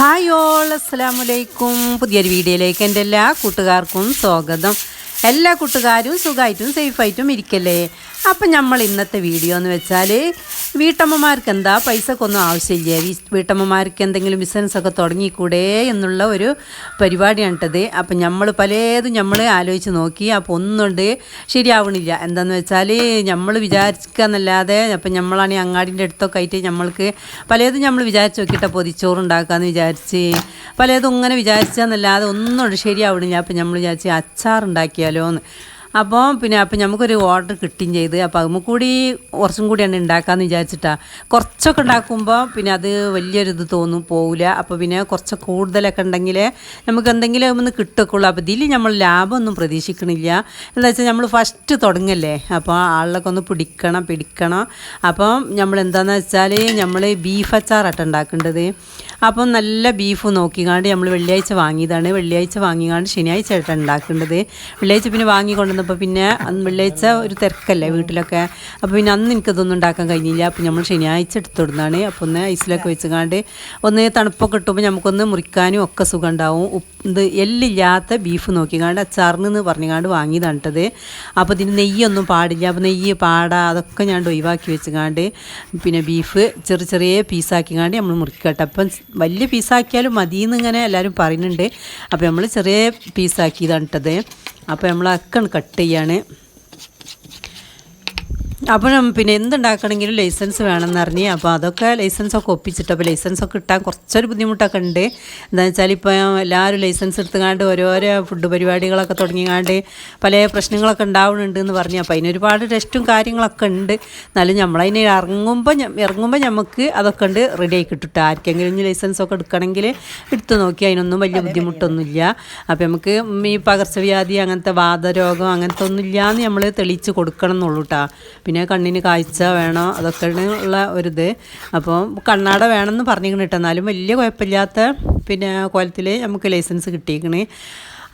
Hi all അസ്സലാമലൈക്കും പുതിയൊരു വീഡിയോയിലേക്ക് എന്റെ എല്ലാ കൂട്ടുകാർക്കും സ്വാഗതം. എല്ലാ കൂട്ടുകാരും സുഖമായിട്ടും സേഫായിട്ടും ഇരിക്കല്ലേ? അപ്പം നമ്മൾ ഇന്നത്തെ വീഡിയോ എന്ന് വെച്ചാൽ വീട്ടമ്മമാർക്ക് എന്താ പൈസക്കൊന്നും ആവശ്യമില്ല. വീട്ടമ്മമാർക്ക് എന്തെങ്കിലും ബിസിനസ്സൊക്കെ തുടങ്ങിക്കൂടെ എന്നുള്ള ഒരു പരിപാടിയാണ് കേട്ടത്. അപ്പം നമ്മൾ പലതും നമ്മൾ ആലോചിച്ച് നോക്കി. അപ്പോൾ ഒന്നുകൊണ്ട് ശരിയാവണില്ല. എന്താണെന്ന് വെച്ചാൽ നമ്മൾ വിചാരിക്കുക എന്നല്ലാതെ അപ്പം നമ്മളാണെങ്കിൽ അങ്ങാടിന്റെ അടുത്തൊക്കെ ആയിട്ട് നമ്മൾക്ക് പലതും നമ്മൾ വിചാരിച്ച് നോക്കിയിട്ട് പൊതിച്ചോറ് ഉണ്ടാക്കാമെന്ന് വിചാരിച്ച് പലതും ഇങ്ങനെ വിചാരിച്ചെന്നല്ലാതെ ഒന്നും ശരിയാവണില്ല. അപ്പം നമ്മൾ വിചാരിച്ച് അച്ചാർ ഉണ്ടാക്കിയാലോ എന്ന് അപ്പോൾ പിന്നെ അപ്പം നമുക്കൊരു ഓർഡർ കിട്ടുകയും ചെയ്ത്. അപ്പോൾ അതുമ്പോൾ കൂടി കുറച്ചും കൂടിയാണ് ഉണ്ടാക്കാമെന്ന് വിചാരിച്ചിട്ടാണ് കുറച്ചൊക്കെ ഉണ്ടാക്കുമ്പോൾ പിന്നെ അത് വലിയൊരു ഇത് തോന്നും പോവില്ല അപ്പോൾ പിന്നെ കുറച്ച് കൂടുതലൊക്കെ ഉണ്ടെങ്കിൽ നമുക്ക് എന്തെങ്കിലും ഒന്ന് കിട്ടൊക്കെയുള്ളൂ അപ്പോൾ ഇതിൽ നമ്മൾ ലാഭമൊന്നും പ്രതീക്ഷിക്കണില്ല. എന്താ വെച്ചാൽ നമ്മൾ ഫസ്റ്റ് തുടങ്ങല്ലേ? അപ്പോൾ ആളിലൊക്കെ ഒന്ന് പിടിക്കണം പിടിക്കണം. അപ്പം നമ്മൾ എന്താണെന്ന് വെച്ചാൽ നമ്മൾ ബീഫ് അച്ചാറാട്ടം ഉണ്ടാക്കേണ്ടത് അപ്പം നല്ല ബീഫ് നോക്കിക്കാണ്ട് നമ്മൾ വെള്ളിയാഴ്ച വാങ്ങിയതാണ്. വെള്ളിയാഴ്ച വാങ്ങിക്കാണ്ട് ശനിയാഴ്ച ആയിട്ട് ഉണ്ടാക്കേണ്ടത്. വെള്ളിയാഴ്ച പിന്നെ വാങ്ങി കൊണ്ടുവന്നപ്പോൾ പിന്നെ അന്ന് വെള്ളിയാഴ്ച ഒരു തിരക്കല്ലേ വീട്ടിലൊക്കെ. അപ്പോൾ പിന്നെ അന്ന് എനിക്കതൊന്നും ഉണ്ടാക്കാൻ കഴിഞ്ഞില്ല. അപ്പോൾ നമ്മൾ ശനിയാഴ്ച എടുത്തിടുന്നതാണ് അപ്പോൾ ഒന്ന് ഐസിലൊക്കെ വെച്ചുകാണ്ട് ഒന്ന് തണുപ്പൊക്കെ കിട്ടുമ്പോൾ നമുക്കൊന്ന് മുറിക്കാനും ഒക്കെ സുഖം ഉണ്ടാവും ഇത് എല്ലില്ലാത്ത ബീഫ് നോക്കിക്കാണ്ട് അച്ചാറിന് പറഞ്ഞുകാണ്ട് വാങ്ങിയതാണ് കേട്ടത് അപ്പോൾ ഇതിന് നെയ്യൊന്നും പാടില്ല. അപ്പോൾ നെയ്യ് പാടാ അതൊക്കെ ഞാൻ ഒഴിവാക്കി വെച്ചുകാണ്ട് പിന്നെ ബീഫ് ചെറിയ ചെറിയ പീസാക്കിക്കാണ്ട് നമ്മൾ മുറിക്കട്ടെ അപ്പം വലിയ പീസാക്കിയാലും മതിയെന്ന് ഇങ്ങനെ എല്ലാവരും പറയുന്നുണ്ട്. അപ്പോൾ നമ്മൾ ചെറിയ പീസാക്കിയതാണ് കേട്ടത് അപ്പോൾ നമ്മൾ അക്കൺ കട്ട് ചെയ്യാണ്. അപ്പോൾ പിന്നെ എന്തുണ്ടാക്കണമെങ്കിലും ലൈസൻസ് വേണമെന്നറിഞ്ഞ് അപ്പോൾ അതൊക്കെ ലൈസൻസ് ഒക്കെ ഒപ്പിച്ചിട്ട് അപ്പോൾ ലൈസൻസൊക്കെ കിട്ടാൻ കുറച്ചൊരു ബുദ്ധിമുട്ടൊക്കെ ഉണ്ട്. എന്താണെന്ന് വെച്ചാൽ ഇപ്പോൾ എല്ലാവരും ലൈസൻസ് എടുത്തുകാണ്ട് ഓരോരോ ഫുഡ് പരിപാടികളൊക്കെ തുടങ്ങിക്കാണ്ട് പല പ്രശ്നങ്ങളൊക്കെ ഉണ്ടാവുന്നുണ്ട് എന്ന് പറഞ്ഞു അപ്പോൾ അതിന് ഒരുപാട് ടെസ്റ്റും കാര്യങ്ങളൊക്കെ ഉണ്ട്. എന്നാലും നമ്മളതിന് ഇറങ്ങുമ്പോൾ ഇറങ്ങുമ്പോൾ നമുക്ക് അതൊക്കെ ഉണ്ട് റെഡി ആയി കിട്ടും ആർക്കെങ്കിലും ഇനി ലൈസൻസൊക്കെ എടുക്കണമെങ്കിൽ എടുത്തു നോക്കി അതിനൊന്നും വലിയ ബുദ്ധിമുട്ടൊന്നുമില്ല. അപ്പോൾ നമുക്ക് ഈ പകർച്ചവ്യാധി അങ്ങനത്തെ വാതരോഗം അങ്ങനത്തെ ഒന്നും എന്ന് നമ്മൾ തെളിയിച്ച് കൊടുക്കണം എന്നുള്ളൂ കേട്ടോ പിന്നെ കണ്ണിന് കാഴ്ച വേണം? അതൊക്കെ ഉള്ള ഒരിത്. അപ്പോൾ കണ്ണാട വേണമെന്ന് പറഞ്ഞിരിക്കണം കേട്ടോ. എന്നാലും വലിയ കുഴപ്പമില്ലാത്ത പിന്നെ കോലത്തിൽ നമുക്ക് ലൈസൻസ് കിട്ടിയിരിക്കണേ.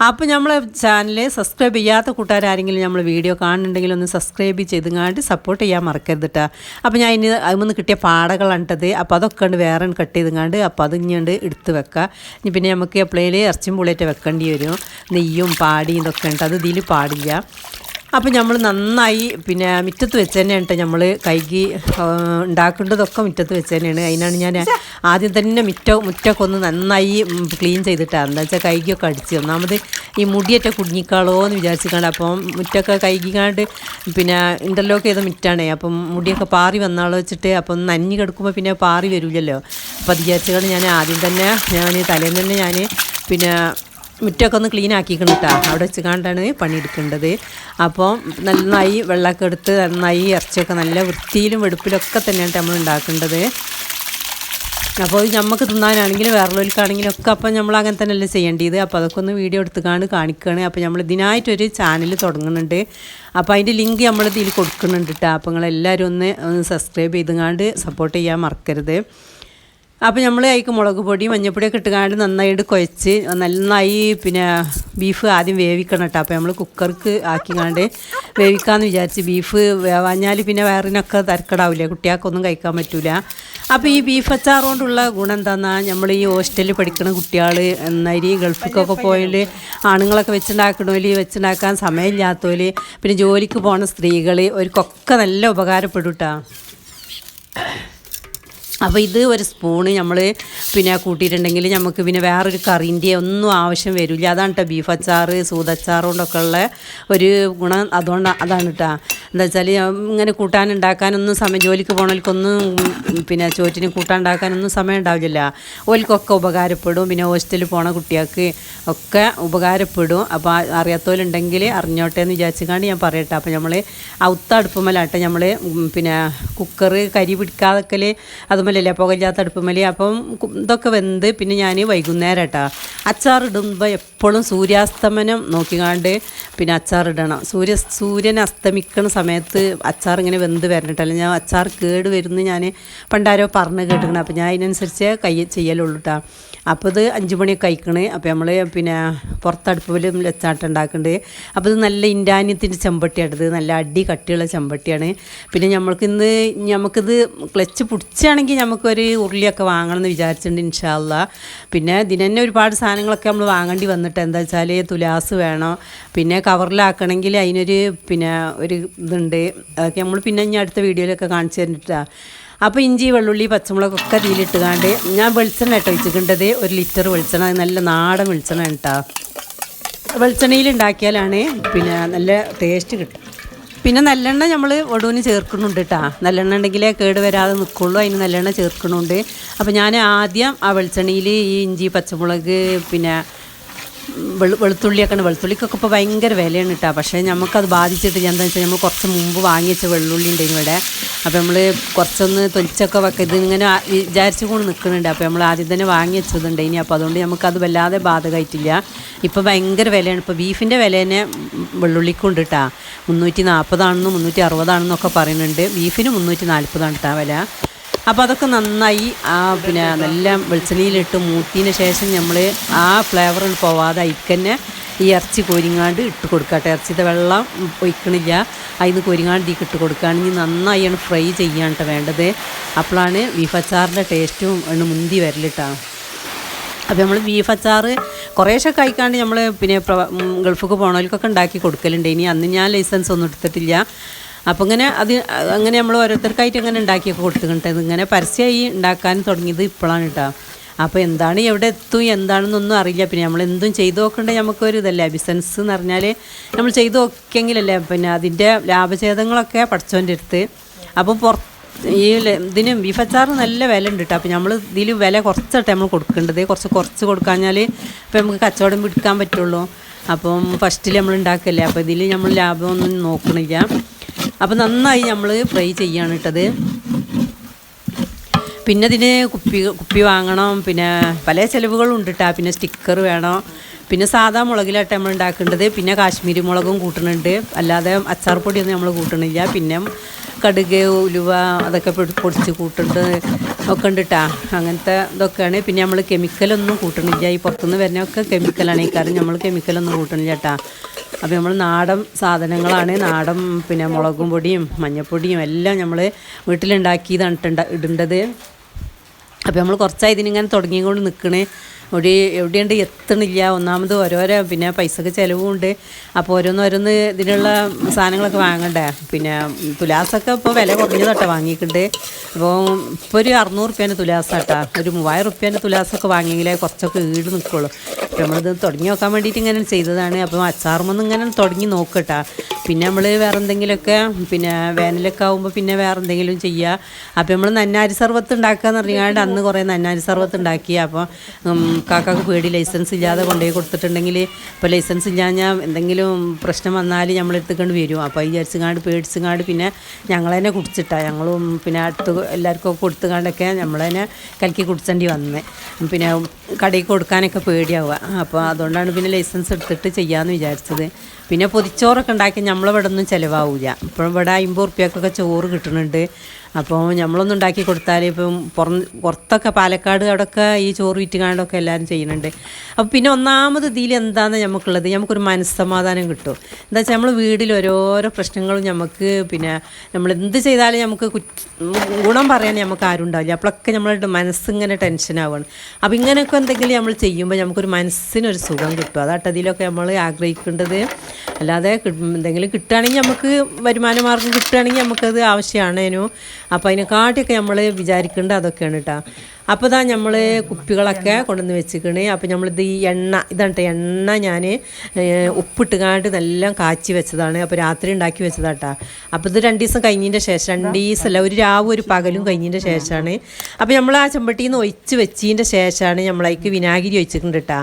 അപ്പോൾ നമ്മൾ ചാനൽ സബ്സ്ക്രൈബ് ചെയ്യാത്ത കൂട്ടുകാരെങ്കിലും നമ്മൾ വീഡിയോ കാണുന്നുണ്ടെങ്കിൽ ഒന്ന് സബ്സ്ക്രൈബ് ചെയ്തുങ്ങാണ്ട് സപ്പോർട്ട് ചെയ്യാൻ മറക്കരുത് കേട്ടോ അപ്പോൾ ഞാൻ ഇനി അതിൽ കിട്ടിയ പാടകളാണിട്ടത് അപ്പോൾ അതൊക്കെ ഉണ്ട് വേറെ കട്ട് ചെയ്തുങ്ങാണ്ട് അപ്പോൾ അത് ഇങ്ങോട്ട് എടുത്ത് വെക്കാം. ഇനി പിന്നെ നമുക്ക് എപ്പോഴേലും ഇറച്ചിയും പുളിയൊക്കെ വെക്കേണ്ടി വരും. നെയ്യും പാടിയും ഇതൊക്കെ ഉണ്ട്. അത് ഇതിൽ പാടില്ല. അപ്പോൾ നമ്മൾ നന്നായി പിന്നെ മുറ്റത്ത് വെച്ച് തന്നെയാണ് കേട്ടോ നമ്മൾ കൈകി ഉണ്ടാക്കേണ്ടതൊക്കെ മുറ്റത്ത് വെച്ച് തന്നെയാണ് അതിനാണ് ഞാൻ ആദ്യം തന്നെ മുറ്റ മുറ്റമൊക്കെ ഒന്ന് നന്നായി ക്ലീൻ ചെയ്തിട്ടാണ് എന്താ വെച്ചാൽ കൈകിയൊക്കെ അടിച്ച്. ഒന്നാമത് ഈ മുടിയൊക്കെ കുടുങ്ങിക്കാളോ എന്ന് വിചാരിച്ചിക്കാണ്ട് അപ്പം മുറ്റമൊക്കെ കൈകിക്കാണ്ട് പിന്നെ ഇന്റർലോക്ക് ചെയ്ത മുറ്റാണേ. അപ്പം മുടിയൊക്കെ പാറി വന്നാളോ വെച്ചിട്ട് അപ്പം നഞ്ഞി കിടക്കുമ്പോൾ പിന്നെ പാറി വരില്ലല്ലോ അപ്പം അത് വിചാരിച്ചുകൊണ്ട് ഞാൻ ആദ്യം തന്നെ ഞാൻ തലേന്ന് തന്നെ ഞാൻ പിന്നെ മുറ്റമൊക്കെ ഒന്ന് ക്ലീൻ ആക്കിക്കണം കേട്ടോ അവിടെ വെച്ച് കണ്ടാണ് പണിയെടുക്കേണ്ടത് അപ്പോൾ നന്നായി വെള്ളമൊക്കെ എടുത്ത് നന്നായി ഇറച്ചിയൊക്കെ നല്ല വൃത്തിയിലും വെടുപ്പിലൊക്കെ തന്നെയാണ് നമ്മൾ ഉണ്ടാക്കേണ്ടത്. അപ്പോൾ നമുക്ക് തിന്നാനാണെങ്കിലും വേറൊരുക്കാണെങ്കിലും ഒക്കെ അപ്പം നമ്മൾ അങ്ങനെ തന്നെയല്ലേ ചെയ്യേണ്ടത്. അപ്പോൾ അതൊക്കെ ഒന്ന് വീഡിയോ എടുത്തുകാണ് കാണിക്കുകയാണ് അപ്പോൾ നമ്മൾ ഇതിനായിട്ടൊരു ചാനൽ തുടങ്ങുന്നുണ്ട്. അപ്പോൾ അതിന്റെ ലിങ്ക് നമ്മൾ ഇതിൽ കൊടുക്കുന്നുണ്ട് കേട്ടോ അപ്പോൾ നിങ്ങളെല്ലാവരും ഒന്ന് സബ്സ്ക്രൈബ് ചെയ്തുകൊണ്ട് സപ്പോർട്ട് ചെയ്യാൻ മറക്കരുത്. അപ്പോൾ നമ്മൾ അതിക്ക് മുളക് പൊടി മഞ്ഞപ്പൊടിയൊക്കെ ഇട്ടുകാണ്ട് നന്നായിട്ട് കുഴച്ച് നന്നായി പിന്നെ ബീഫ് ആദ്യം വേവിക്കണം കേട്ടോ. അപ്പോൾ നമ്മൾ കുക്കർക്ക് ആക്കിക്കാണ്ട് വേവിക്കാമെന്ന് വിചാരിച്ച് ബീഫ് വേവാഞ്ഞാൽ പിന്നെ വയറിനൊക്കെ തരക്കടാവില്ല കുട്ടികൾക്കൊന്നും കഴിക്കാൻ പറ്റില്ല അപ്പോൾ ഈ ബീഫ് അച്ചാർ കൊണ്ടുള്ള ഗുണം എന്താണെന്നാൽ നമ്മൾ ഈ ഹോസ്റ്റലിൽ പഠിക്കുന്ന കുട്ടികൾ നരി ഗൾഫിക്കൊക്കെ പോയാൽ ആണുങ്ങളൊക്കെ വെച്ചുണ്ടാക്കണോൽ വെച്ചുണ്ടാക്കാൻ സമയമില്ലാത്തവര് പിന്നെ ജോലിക്ക് പോണ സ്ത്രീകൾ അവർക്കൊക്കെ നല്ല ഉപകാരപ്പെടും കേട്ടോ. അപ്പോൾ ഇത് ഒരു സ്പൂണ് നമ്മൾ പിന്നെ കൂട്ടിയിട്ടുണ്ടെങ്കിൽ നമുക്ക് പിന്നെ വേറൊരു കറിന്റെ ഒന്നും ആവശ്യം വരില്ല. അതാണ് കേട്ടോ ബീഫ് അച്ചാർ സൂതച്ചാർ കൊണ്ടൊക്കെ ഉള്ള ഒരു ഗുണം. അതുകൊണ്ട് അതാണ് കേട്ടോ എന്താ വെച്ചാൽ ഇങ്ങനെ കൂട്ടാൻ ഉണ്ടാക്കാനൊന്നും സമയം ജോലിക്ക് പോകണവർക്കൊന്നും പിന്നെ ചോറ്റിന് കൂട്ടാൻ ഉണ്ടാക്കാനൊന്നും സമയം ഉണ്ടാവില്ല ഓൽക്കൊക്കെ ഉപകാരപ്പെടും. പിന്നെ ഹോസ്റ്റലിൽ പോണ കുട്ടികൾക്ക് ഒക്കെ ഉപകാരപ്പെടും. അപ്പോൾ അറിയാത്തവരുണ്ടെങ്കിൽ അറിഞ്ഞോട്ടെ എന്ന് വിചാരിച്ചുകൊണ്ട് ഞാൻ പറയട്ടെ. അപ്പോൾ നമ്മൾ ഔത്ത അടുപ്പമല്ലാട്ടെ നമ്മൾ പിന്നെ കുക്കർ കരി പിടിക്കാതൊക്കെ അതുമല്ലല്ലേ പുകയില്ലാത്ത അടുപ്പമലി അപ്പം ഇതൊക്കെ വെന്ത് പിന്നെ ഞാൻ വൈകുന്നേരം കേട്ടോ അച്ചാറിടുമ്പോൾ എപ്പോഴും സൂര്യാസ്തമനം നോക്കിക്കാണ്ട് പിന്നെ അച്ചാറിടണം. സൂര്യ സൂര്യൻ അസ്തമിക്കുന്ന സമയത്ത് അച്ചാർ ഇങ്ങനെ വെന്ത് വരണിട്ടല്ല ഞാൻ അച്ചാർ കേട് വരുന്നു ഞാൻ പണ്ടാരോ പറഞ്ഞ് കേട്ടിരിക്കണം. അപ്പം ഞാൻ അതിനനുസരിച്ച് കൈ ചെയ്യലുള്ളൂ കേട്ടോ അപ്പോൾ ഇത് അഞ്ച് മണിയൊക്കെ കഴിക്കണ് അപ്പോൾ നമ്മൾ പിന്നെ പുറത്തടുപ്പിലും ലച്ചാട്ടം ഉണ്ടാക്കുന്നുണ്ട് അപ്പോൾ ഇത് നല്ല ഇൻഡാന്യത്തിന്റെ ചെമ്പട്ടിയാണ് ഇത്. നല്ല അടി കട്ടിയുള്ള ചെമ്പട്ടിയാണ്. പിന്നെ നമ്മൾക്ക് ഇന്ന് നമുക്കിത് ക്ലച്ച് പിടിച്ചാണെങ്കിൽ നമുക്കൊരു ഉരുളിയൊക്കെ വാങ്ങണം എന്ന് വിചാരിച്ചിട്ടുണ്ട് ഇൻഷാല്ല പിന്നെ ഇതിന് ഒരുപാട് സാധനങ്ങളൊക്കെ നമ്മൾ വാങ്ങേണ്ടി വന്നിട്ട് എന്താ വെച്ചാൽ തുലാസ് വേണം. പിന്നെ കവറിലാക്കണമെങ്കിൽ അതിനൊരു പിന്നെ ഒരു ഇതുണ്ട്. അതൊക്കെ നമ്മൾ പിന്നെ ഇനി അടുത്ത വീഡിയോയിലൊക്കെ കാണിച്ചു തന്നിട്ടാണ് അപ്പോൾ ഇഞ്ചി വെള്ളുള്ളി പച്ചമുളകൊക്കെ തീയിലിട്ടുകാണ്ട് ഞാൻ വെളിച്ചെണ്ണ കേട്ടോ വെച്ചിട്ടുണ്ടത് ഒരു ലിറ്റർ വെളിച്ചെണ്ണ. നല്ല നാടൻ വെളിച്ചെണ്ണ കേട്ടോ വെളിച്ചെണ്ണയിൽ ഉണ്ടാക്കിയാലാണ് പിന്നെ നല്ല ടേസ്റ്റ് കിട്ടും. പിന്നെ നല്ലെണ്ണ നമ്മൾ ഒടുവിന് ചേർക്കുന്നുണ്ട് കേട്ടോ നല്ലെണ്ണ ഉണ്ടെങ്കിലേ കേട് വരാതെ നിൽക്കുള്ളൂ അതിന് നല്ലെണ്ണ ചേർക്കുന്നുണ്ട് അപ്പോൾ ഞാൻ ആദ്യം ആ വെളിച്ചെണ്ണയിൽ ഈ ഇഞ്ചി പച്ചമുളക് പിന്നെ വെളുത്തുള്ളിയൊക്കെ വെളുത്തുള്ളിക്കൊക്കെ ഇപ്പോൾ ഭയങ്കര വിലയാണ് കേട്ടോ പക്ഷേ നമുക്കത് ബാധിച്ചിട്ട് എന്താ വെച്ചാൽ നമ്മൾ കുറച്ച് മുമ്പ് വാങ്ങി വെച്ച വെള്ളുള്ളി ഉണ്ടായിരുന്നു ഇവിടെ. അപ്പോൾ നമ്മൾ കുറച്ചൊന്ന് തൊലിച്ചൊക്കെ വെക്ക ഇതിങ്ങനെ വിചാരിച്ചു കൊണ്ട് നിൽക്കുന്നുണ്ട് അപ്പോൾ നമ്മൾ ആദ്യം തന്നെ വാങ്ങി വെച്ചതുണ്ട്. ഇനി അപ്പോൾ അതുകൊണ്ട് നമുക്കത് വല്ലാതെ ബാധകമായിട്ടില്ല ഇപ്പോൾ ഭയങ്കര വിലയാണ്. ഇപ്പോൾ ബീഫിന്റെ വില തന്നെ വെള്ളുള്ളിക്കുണ്ട് കേട്ടോ മുന്നൂറ്റി നാൽപ്പതാണെന്നും മുന്നൂറ്റി അറുപതാണെന്നൊക്കെ പറയുന്നുണ്ട്. ബീഫിന് മുന്നൂറ്റി നാൽപ്പതാണ് കേട്ടോ വില. അപ്പോൾ അതൊക്കെ നന്നായി ആ പിന്നെ നല്ല വെളിച്ചെണ്ണയിലിട്ട് മൂത്തിന് ശേഷം നമ്മൾ ആ ഫ്ലേവറിൽ പോവാതെ അതിക്കന്നെ ഈ ഇറച്ചി കോരിങ്ങാണ്ട് ഇട്ട് കൊടുക്കട്ടെ. ഇറച്ചിയുടെ വെള്ളം ഒഴിക്കണില്ല. അതിന് കോരിങ്ങാണ്ട് ഇതിക്ക് ഇട്ട് കൊടുക്കുകയാണെങ്കിൽ നന്നായിയാണ് ഫ്രൈ ചെയ്യാൻ കേട്ടോ വേണ്ടത്. അപ്പോഴാണ് ബീഫ് അച്ചാറിന്റെ ടേസ്റ്റും ആണ് മുന്തി വരലിട്ടാണ് അപ്പോൾ നമ്മൾ ബീഫ് അച്ചാർ കുറേശ്ശെ കഴിക്കാണ്ട് നമ്മൾ പിന്നെ ഗൾഫൊക്കെ പോകണവർക്കൊക്കെ ഉണ്ടാക്കി കൊടുക്കലുണ്ട്. ഇനി അന്ന് ഞാൻ ലൈസൻസ് ഒന്നും എടുത്തിട്ടില്ല. അപ്പോൾ ഇങ്ങനെ അത് അങ്ങനെ നമ്മൾ ഓരോരുത്തർക്കായിട്ട് അങ്ങനെ ഉണ്ടാക്കിയൊക്കെ കൊടുത്തിട്ടുണ്ട്. ഇങ്ങനെ പരസ്യമായി ഉണ്ടാക്കാൻ തുടങ്ങിയത് ഇപ്പോഴാണ് കേട്ടോ. അപ്പോൾ എന്താണ് എവിടെ എത്തും എന്താണെന്നൊന്നും അറിയില്ല. പിന്നെ നമ്മൾ എന്തും ചെയ്തു നോക്കേണ്ട നമുക്കൊരു ഇതല്ലേ? ബിസിനസ് എന്ന് പറഞ്ഞാൽ നമ്മൾ ചെയ്തു നോക്കിയെങ്കിലല്ലേ പിന്നെ അതിന്റെ ലാഭഛേദങ്ങളൊക്കെ പഠിച്ചോന്റെ അടുത്ത്. അപ്പോൾ പുറത്ത് ഈ ഇതിനും ബീഫ് അച്ചാർ നല്ല വില ഉണ്ട് കേട്ടോ. അപ്പോൾ നമ്മൾ ഇതിൽ വില കുറച്ചിട്ട് നമ്മൾ കൊടുക്കേണ്ടത്. കുറച്ച് കുറച്ച് കൊടുക്കാഞ്ഞാൽ ഇപ്പോൾ നമുക്ക് കച്ചവടം പിടിക്കാൻ പറ്റുള്ളൂ. അപ്പം ഫസ്റ്റിൽ നമ്മൾ ഉണ്ടാക്കല്ലേ? അപ്പോൾ ഇതിൽ നമ്മൾ ലാഭമൊന്നും നോക്കണില്ല. അപ്പോൾ നന്നായി നമ്മൾ ഫ്രൈ ചെയ്യാണ് ഇട്ടത്. പിന്നെ ഇതിന് കുപ്പി കുപ്പി വാങ്ങണം. പിന്നെ പല ചിലവുകളും ഉണ്ട് കേട്ടോ പിന്നെ സ്റ്റിക്കർ വേണം. പിന്നെ സാധാ മുളകിലായിട്ട് നമ്മൾ ഉണ്ടാക്കേണ്ടത്. പിന്നെ കാശ്മീരി മുളകും കൂട്ടുന്നുണ്ട് അല്ലാതെ അച്ചാർ പൊടിയൊന്നും നമ്മൾ കൂട്ടണില്ല. പിന്നെ കടുക് ഉലുവ അതൊക്കെ പൊടിച്ച് കൂട്ടുന്നത് ഒക്കെ ഉണ്ട് കേട്ടാ അങ്ങനത്തെ ഇതൊക്കെയാണ്. പിന്നെ നമ്മൾ കെമിക്കലൊന്നും കൂട്ടണില്ല. ഈ പുറത്തുനിന്ന് വരുന്നതൊക്കെ കെമിക്കലാണ്. ഈ കാരണം നമ്മൾ കെമിക്കലൊന്നും കൂട്ടണില്ല കേട്ടോ അപ്പോൾ നമ്മൾ നാടൻ സാധനങ്ങളാണ്. നാടൻ പിന്നെ മുളകും പൊടിയും മഞ്ഞൾപ്പൊടിയും എല്ലാം നമ്മൾ വീട്ടിലുണ്ടാക്കിയതാണ് ഇടേണ്ടത്. അപ്പോൾ നമ്മൾ കുറച്ചായി ഇതിനിങ്ങനെ തുടങ്ങിക്കൊണ്ട് നിൽക്കണേ ഒരു എവിടെയുണ്ട്? എത്തണില്ല. ഒന്നാമത് ഓരോരോ പിന്നെ പൈസക്ക് ചിലവുണ്ട്. അപ്പോൾ ഓരോന്ന് ഓരോന്ന് ഇതിനുള്ള സാധനങ്ങളൊക്കെ വാങ്ങണ്ടേ? പിന്നെ തുലാസൊക്കെ ഇപ്പോൾ വില കുറഞ്ഞതാട്ടോ വാങ്ങിയിട്ടുണ്ട്. അപ്പോൾ ഇപ്പോൾ ഒരു അറുന്നൂറ് റുപ്യേന്റെ തുലാസാട്ടാ. ഒരു മൂവായിരം റുപ്യേന്റെ തുലാസൊക്കെ വാങ്ങിയെങ്കിലേ കുറച്ചൊക്കെ ഈട് നിൽക്കുള്ളൂ അപ്പോൾ നമ്മളിത് തുടങ്ങി നോക്കാൻ വേണ്ടിയിട്ട് ഇങ്ങനെ ചെയ്തതാണ്. അപ്പോൾ അച്ചാറുമൊന്നും ഇങ്ങനെ തുടങ്ങി നോക്കട്ടാ. പിന്നെ നമ്മൾ വേറെ എന്തെങ്കിലുമൊക്കെ പിന്നെ വേനലൊക്കെ ആകുമ്പോൾ പിന്നെ വേറെ എന്തെങ്കിലും ചെയ്യുക അപ്പോൾ നമ്മൾ നന്നാരി സർവത്ത് ഉണ്ടാക്കുക എന്ന് പറഞ്ഞാണ്ട് അന്ന് കുറേ നന്നാരി സർവത്ത് ഉണ്ടാക്കി. അപ്പോൾ കാക്കാക്ക് പേടി ലൈസൻസ് ഇല്ലാതെ കൊണ്ടുപോയി കൊടുത്തിട്ടുണ്ടെങ്കിൽ ഇപ്പോൾ ലൈസൻസ് ഇല്ലാഞ്ഞാൽ എന്തെങ്കിലും പ്രശ്നം വന്നാൽ നമ്മൾ എടുത്തുകൊണ്ട് വരും. അപ്പോൾ വിചാരിച്ചുങ്ങാണ്ട് പേടിച്ചുങ്ങാണ്ട് പിന്നെ ഞങ്ങൾ തന്നെ കുടിച്ചിട്ടാ. ഞങ്ങളും പിന്നെ അടുത്ത് എല്ലാവർക്കും കൊടുത്തുകാണ്ടൊക്കെ നമ്മൾ തന്നെ കലക്കി കുടിച്ചേണ്ടി വന്നത് പിന്നെ കടയിൽ കൊടുക്കാനൊക്കെ പേടിയാവുക. അപ്പോൾ അതുകൊണ്ടാണ് പിന്നെ ലൈസൻസ് എടുത്തിട്ട് ചെയ്യാമെന്ന് വിചാരിച്ചത്. പിന്നെ പൊതിച്ചോറൊക്കെ ഉണ്ടാക്കി നമ്മളിവിടെ ഒന്നും ചിലവാവില്ല ഇപ്പോൾ ഇവിടെ അമ്പത് റുപ്യക്കൊക്കെ ചോറ് കിട്ടുന്നുണ്ട് അപ്പോൾ നമ്മളൊന്നും ഉണ്ടാക്കി കൊടുത്താൽ ഇപ്പം പുറം പുറത്തൊക്കെ പാലക്കാട് അവിടെയൊക്കെ ഈ ചോറ് വിറ്റുകാണ്ടൊക്കെ എല്ലാവരും ചെയ്യുന്നുണ്ട്. അപ്പോൾ പിന്നെ ഒന്നാമത് ഇതിൽ എന്താണെന്ന് നമുക്കുള്ളത് നമുക്കൊരു മനസ്സമാധാനം കിട്ടും. എന്താ വെച്ചാൽ നമ്മൾ വീട്ടിൽ ഓരോരോ പ്രശ്നങ്ങളും നമുക്ക് പിന്നെ നമ്മൾ എന്ത് ചെയ്താലും നമുക്ക് ഗുണം പറയാൻ നമുക്ക് ആരും ഉണ്ടാവില്ല. അപ്പോഴൊക്കെ നമ്മളുടെ മനസ്സിങ്ങനെ ടെൻഷനാവുകയാണ് അപ്പോൾ ഇങ്ങനെയൊക്കെ എന്തെങ്കിലും നമ്മൾ ചെയ്യുമ്പോൾ നമുക്കൊരു മനസ്സിനൊരു സുഖം കിട്ടും. അതാട്ട് അതിലൊക്കെ നമ്മൾ ആഗ്രഹിക്കേണ്ടത്. അല്ലാതെ എന്തെങ്കിലും കിട്ടുകയാണെങ്കിൽ നമുക്ക് വരുമാന മാർഗം കിട്ടുകയാണെങ്കിൽ നമുക്കത് ആവശ്യമാണേനു. അപ്പോൾ അതിനെക്കാട്ടിയൊക്കെ നമ്മൾ വിചാരിക്കേണ്ടത് അതൊക്കെയാണ് കേട്ടോ അപ്പോൾ ഇതാ നമ്മൾ കുപ്പികളൊക്കെ കൊണ്ടുവന്ന് വെച്ചിക്കണ്. അപ്പോൾ നമ്മളിത് ഈ എണ്ണ ഇതാണ് എണ്ണ ഞാൻ ഉപ്പിട്ടുകാണ്ട് നല്ല കാച്ചി വെച്ചതാണ്. അപ്പോൾ രാത്രി ഉണ്ടാക്കി വെച്ചതാട്ടാ. അപ്പോൾ ഇത് രണ്ട് ദിവസം കഴിഞ്ഞതിന്റെ ശേഷം രണ്ട് ദിവസമല്ല ഒരു രാവും ഒരു പകലും കഴിഞ്ഞതിന്റെ ശേഷമാണ് അപ്പോൾ നമ്മൾ ആ ചെമ്പട്ടിയിൽ നിന്ന് ഒഴിച്ച് വെച്ചതിന്റെ ശേഷമാണ് നമ്മളതിക്ക് വിനാഗിരി ഒഴിച്ചിട്ടുണ്ട് കേട്ടോ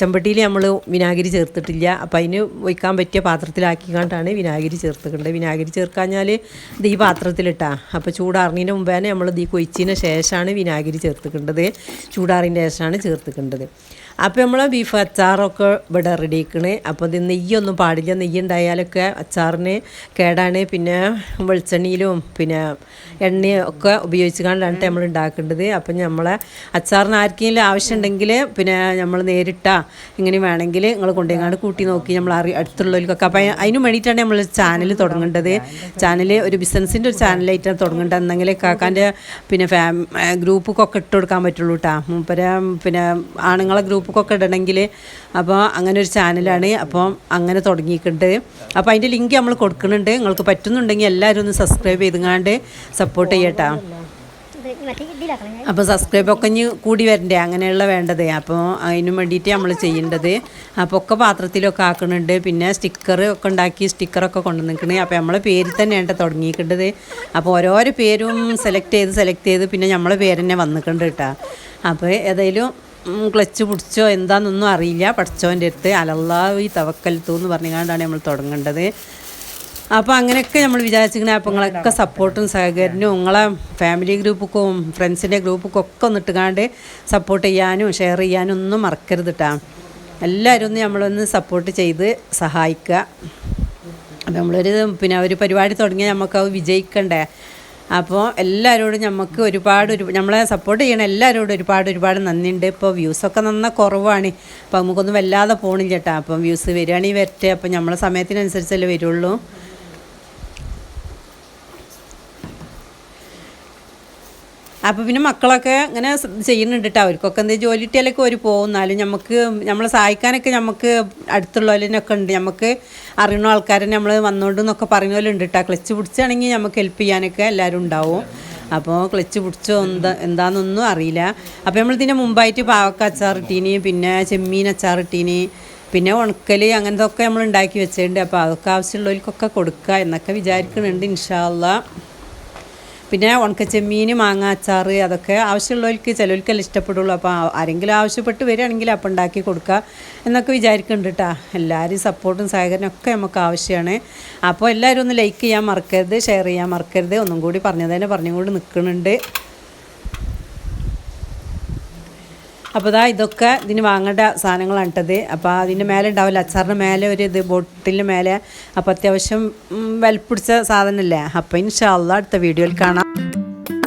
ചെമ്പട്ടിയിൽ നമ്മൾ വിനാഗിരി ചേർത്തിട്ടില്ല. അപ്പോൾ അതിന് ഒഴിക്കാൻ പറ്റിയ പാത്രത്തിലാക്കിക്കാണ്ടാണ് വിനാഗിരി ചേർത്തിട്ടുണ്ട് വിനാഗിരി ചേർക്കാഞ്ഞാൽ ഇത് ഈ പാത്രത്തിലിട്ടാ. അപ്പോൾ ചൂടാറിനതിന് മുമ്പേ നമ്മൾ ഇത് ഈ കൊഴിച്ചതിന് ശേഷമാണ് വിനാഗിരി ചേർത്തിക്കേണ്ടത്. ചൂടാറിന്റെ ശേഷമാണ് ചേർത്തിക്കേണ്ടത്. അപ്പോൾ നമ്മൾ ബീഫ് അച്ചാറൊക്കെ ഇവിടെ റെഡി ആക്കണേ അപ്പോൾ ഇത് നെയ്യൊന്നും പാടില്ല. നെയ്യ് ഉണ്ടായാലൊക്കെ അച്ചാറിന് കേടാണ്. പിന്നെ വെളിച്ചെണ്ണയിലും പിന്നെ എണ്ണയും ഒക്കെ ഉപയോഗിച്ച് കൊണ്ടാണ് നമ്മൾ ഉണ്ടാക്കേണ്ടത്. അപ്പം നമ്മളെ അച്ചാറിന് ആർക്കെങ്കിലും ആവശ്യമുണ്ടെങ്കിൽ പിന്നെ നമ്മൾ നേരിട്ടാ ഇങ്ങനെ വേണമെങ്കിൽ നിങ്ങൾ കൊണ്ടുപോയി കൂട്ടി നോക്കി നമ്മൾ അറി അടുത്തുള്ളവർക്കൊക്കെ. അപ്പം അതിന് വേണ്ടിയിട്ടാണ് നമ്മൾ ചാനൽ തുടങ്ങേണ്ടത്. ചാനൽ ഒരു ബിസിനസ്സിന്റെ ഒരു ചാനലായിട്ടാണ് തുടങ്ങേണ്ടത്. എന്നെങ്കിൽ കാക്കാന്റെ പിന്നെ ഫാം ഗ്രൂപ്പൊക്കെ ഇട്ട് കൊടുക്കാൻ പറ്റുള്ളൂ കേട്ടോ മൂപ്പര പിന്നെ ആണുങ്ങളെ ഗ്രൂപ്പൊക്കെ ഇടണമെങ്കിൽ അപ്പോൾ അങ്ങനെ ഒരു ചാനലാണ്. അപ്പോൾ അങ്ങനെ തുടങ്ങിയിട്ടുണ്ട്. അപ്പോൾ അതിന്റെ ലിങ്ക് നമ്മൾ കൊടുക്കുന്നുണ്ട്. നിങ്ങൾക്ക് പറ്റുന്നുണ്ടെങ്കിൽ എല്ലാവരും ഒന്ന് സബ്സ്ക്രൈബ് ചെയ്തുങ്ങാണ്ട് സപ്പോർട്ട് ചെയ്യട്ടാ. അപ്പോൾ സബ്സ്ക്രൈബ് ഒക്കെ ഇനി കൂടി വരണ്ടേ? അങ്ങനെയുള്ള വേണ്ടത്. അപ്പോൾ അതിന് വേണ്ടിയിട്ട് നമ്മൾ ചെയ്യേണ്ടത്. അപ്പോൾ ഒക്കെ പാത്രത്തിലൊക്കെ ആക്കുന്നുണ്ട്. പിന്നെ സ്റ്റിക്കർ ഒക്കെ ഉണ്ടാക്കി സ്റ്റിക്കറൊക്കെ കൊണ്ടു നിൽക്കണേ അപ്പോൾ നമ്മളെ പേര് തന്നെയാണ് തുടങ്ങിയിട്ടുള്ളത് അപ്പോൾ ഓരോരോ പേരും സെലക്ട് ചെയ്ത് സെലക്ട് ചെയ്ത് പിന്നെ നമ്മളെ പേര് തന്നെ വന്നിട്ടുണ്ട് കേട്ടോ അപ്പോൾ ഏതായാലും ക്ലച്ച് പിടിച്ചോ എന്താണെന്നൊന്നും അറിയില്ല. പഠിച്ചോന്റെ അടുത്ത് അലല്ലാവി തവക്കലത്തു എന്ന് പറഞ്ഞുകൊണ്ടാണ് നമ്മൾ തുടങ്ങേണ്ടത്. അപ്പോൾ അങ്ങനെയൊക്കെ നമ്മൾ വിചാരിച്ചിങ്ങനെ അപ്പോൾ നിങ്ങളൊക്കെ സപ്പോർട്ടും സഹകരണവും നിങ്ങളെ ഫാമിലി ഗ്രൂപ്പുക്കും ഫ്രണ്ട്സിന്റെ ഗ്രൂപ്പൊക്കെ ഒക്കെ ഒന്ന് ഇട്ടുകാണ്ട് സപ്പോർട്ട് ചെയ്യാനും ഷെയർ ചെയ്യാനും ഒന്നും മറക്കരുത് കേട്ടോ എല്ലാവരും ഒന്ന് നമ്മളൊന്ന് സപ്പോർട്ട് ചെയ്ത് സഹായിക്കുക. നമ്മളൊരു പിന്നെ ഒരു പരിപാടി തുടങ്ങിയാൽ നമുക്ക് അത് വിജയിക്കണ്ടേ? അപ്പോൾ എല്ലാവരോടും നമുക്ക് ഒരുപാട് ഒരു നമ്മളെ സപ്പോർട്ട് ചെയ്യണ എല്ലാവരോടും ഒരുപാട് ഒരുപാട് നന്ദിയുണ്ട്. ഇപ്പോൾ വ്യൂസൊക്കെ നന്ന കുറവാണ്. അപ്പോൾ നമുക്കൊന്നും വല്ലാതെ പോകണില്ല കേട്ടോ അപ്പം വ്യൂസ് വരികയാണെങ്കിൽ വരട്ടെ. അപ്പം നമ്മളെ സമയത്തിനനുസരിച്ചല്ലേ വരുള്ളൂ. അപ്പോൾ പിന്നെ മക്കളൊക്കെ ഇങ്ങനെ ചെയ്യുന്നുണ്ടിട്ട് അവർക്കൊക്കെ എന്തെങ്കിലും ജോലി കിട്ടിയാലൊക്കെ ഒരു പോകും എന്നാലും നമുക്ക് നമ്മളെ സഹായിക്കാനൊക്കെ നമുക്ക് അടുത്തുള്ളവരിനൊക്കെ ഉണ്ട്. നമുക്ക് അറിയുന്ന ആൾക്കാരെ നമ്മൾ വന്നുകൊണ്ട് എന്നൊക്കെ പറയുന്ന പോലെ ഉണ്ട് കേട്ടോ ക്ലച്ച് പിടിച്ചാണെങ്കിൽ നമുക്ക് ഹെൽപ്പ് ചെയ്യാനൊക്കെ എല്ലാവരും ഉണ്ടാവും. അപ്പോൾ ക്ലച്ച് പിടിച്ചോ എന്താ എന്താണെന്നൊന്നും അറിയില്ല. അപ്പോൾ നമ്മൾ ഇതിന്റെ മുമ്പായിട്ട് പാവക്ക അച്ചാർ ഇട്ടീനി പിന്നെ ചെമ്മീൻ അച്ചാർ ഇട്ടീനി പിന്നെ ഉണക്കൽ അങ്ങനത്തെ ഒക്കെ നമ്മൾ ഉണ്ടാക്കി വെച്ചിട്ടുണ്ട് അപ്പോൾ അതൊക്കെ ആവശ്യമുള്ളവർക്കൊക്കെ കൊടുക്കുക എന്നൊക്കെ വിചാരിക്കുന്നുണ്ട് ഇൻഷാല്ല പിന്നെ ഉണക്കച്ചെമ്മീൻ മാങ്ങ അച്ചാർ അതൊക്കെ ആവശ്യമുള്ളവർക്ക് ചിലവർക്കെല്ലാം ഇഷ്ടപ്പെടുള്ളൂ. അപ്പോൾ ആരെങ്കിലും ആവശ്യപ്പെട്ട് വരികയാണെങ്കിൽ അപ്പം ഉണ്ടാക്കി കൊടുക്കുക എന്നൊക്കെ വിചാരിക്കുന്നുണ്ട് കേട്ടോ എല്ലാവരും സപ്പോർട്ടും സഹകരണം ഒക്കെ നമുക്ക് ആവശ്യമാണ്. അപ്പോൾ എല്ലാവരും ഒന്ന് ലൈക്ക് ചെയ്യാൻ മറക്കരുത് ഷെയർ ചെയ്യാൻ മറക്കരുത്. ഒന്നും കൂടി പറഞ്ഞത് തന്നെ കൂടി നിൽക്കുന്നുണ്ട്. അപ്പോൾ ഇതാ ഇതൊക്കെ ഇതിന് വാങ്ങേണ്ട സാധനങ്ങളാണ് അപ്പോൾ അതിന്റെ മേലെ ഉണ്ടാവില്ല അച്ചാറിന്റെ മേലെ ഒരു ഇത് ബോട്ടിലിന്റെ മേലെ. അപ്പോൾ അത്യാവശ്യം വലിപ്പിടിച്ച സാധനമല്ലേ. അപ്പോൾ ഇൻഷാല്ല അടുത്ത വീഡിയോയിൽ കാണാം.